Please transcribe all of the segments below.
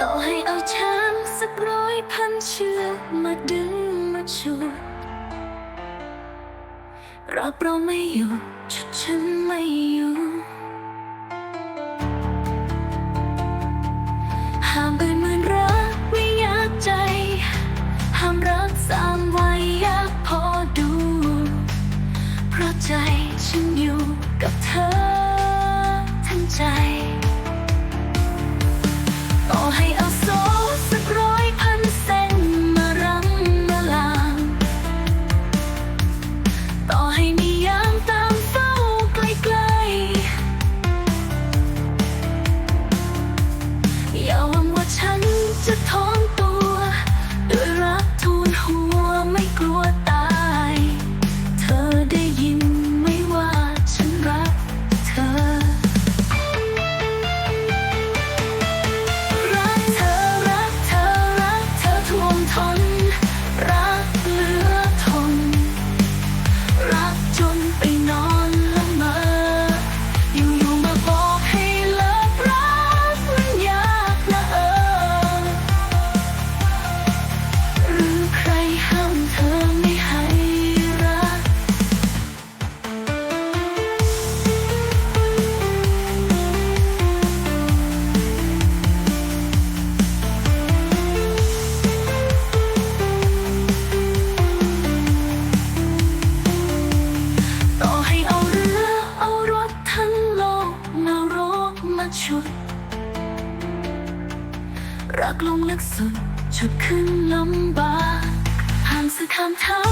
ต่อให้เอาช้างสักร้อยพันเชือกมาดึงมาชูดรอบเราไม่อยู่ชุดฉันไม่อยู่ห้ามเป็นเหมือนรักไม่อยากใจห้ามรักสามไว้ยากพอดู เพราะใจฉันอยู่กับเธอทั้งใจ ต่อให้ ずと มาชุด รักลงลึกสุด ชุดขึ้นลำบากห่างสักคำเท้า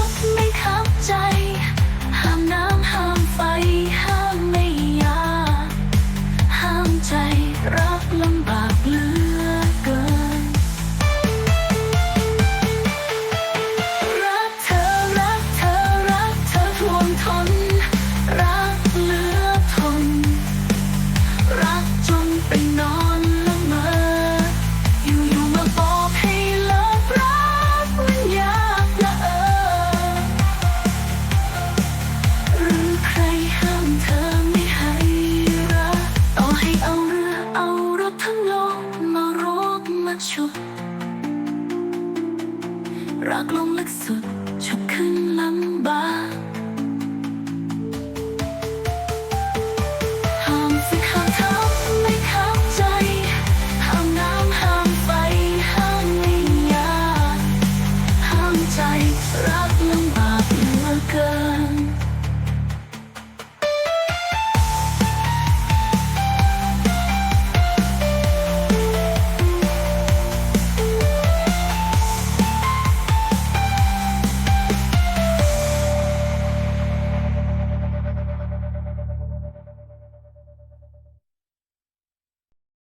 สุดชุกขึ้น